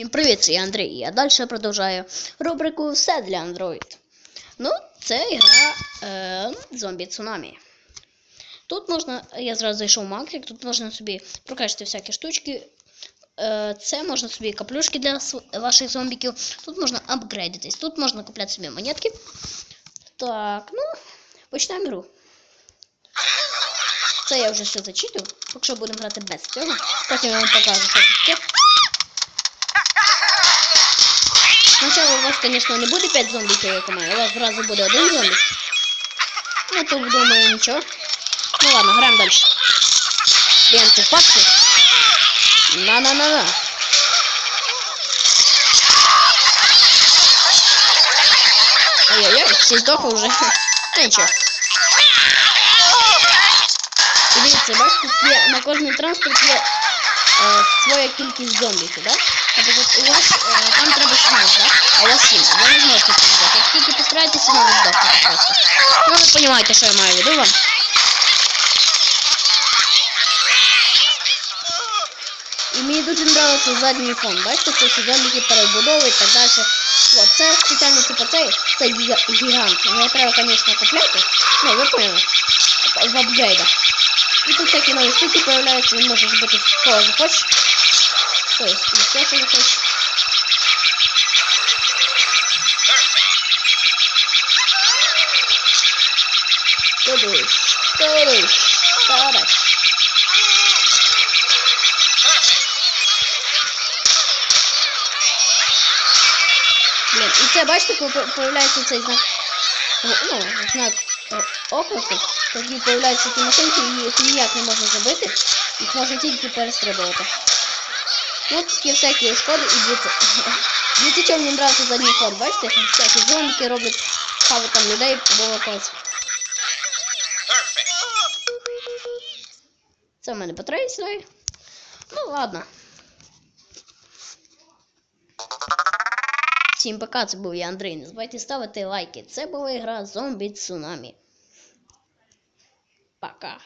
Всім привіт, це я Андрій. Я далі продовжую рубрику Все для Android. Ну, це гра е, зомбі цунамі. Тут можна, я зразу зайшов в Макрик, тут можна собі прокачати всякі штучки. Е, це можна собі каплюшки для ваших зомбіків. Тут можна апгрейдитись. Тут можна купляти собі монетки. Так, ну, почнемо гру. Це я вже все зачитив. Поки що будемо грати без цього. Потім я вам покажу, що таке. Спочатку у вас, конечно, не буде 5 зомбіків, як у мене, у вас зразу буде один зомбік. Ну, то думаю, нічого. Ну ладно, граємо далі. Б'ємо цих паксів. На-на-на-на. Ой-ой-ой, всі здохли вже. Ну нічого. І дивіться, бачите, тут є, на кожний транспорт є е, своя кількість зомбіків, да? Наприклад, у вас е, там треба 16, да? А у вас 7. Ви не зможете взяти. Як тільки постараєтеся, ви здохнете просто. Ну, ви розумієте, що я маю в виду вам. І мені дуже подобається задній фон. Бачите, це всі зомбіки перебудови і так далі. От, це спеціально типу цей, це гіга- гігант. Його треба, звісно, купляти. Ну, ви поняли. В апгрейдах. І тут всякі нові штуки появляються, він може збити кого захочеш. Тобто, і все, що захочеш. Тудуш, тудуш, тараш. Блін, і це, бачите, коли по- появляється цей знак, о, ну, знак оклику, тоді появляються ті машинки, і їх ніяк не можна забити, їх можна тільки перестрибувати. Ну, такі всякі шкоди і дивіться. Дивіться, чому мені нравиться задній ход, бачите? Всякі зомбіки роблять хаву там людей або когось. Це в мене батарея сідає. Ну ладно. Всім пока, це був я Андрій. Не забувайте ставити лайки. Це була гра Зомбі Цунамі. Пока.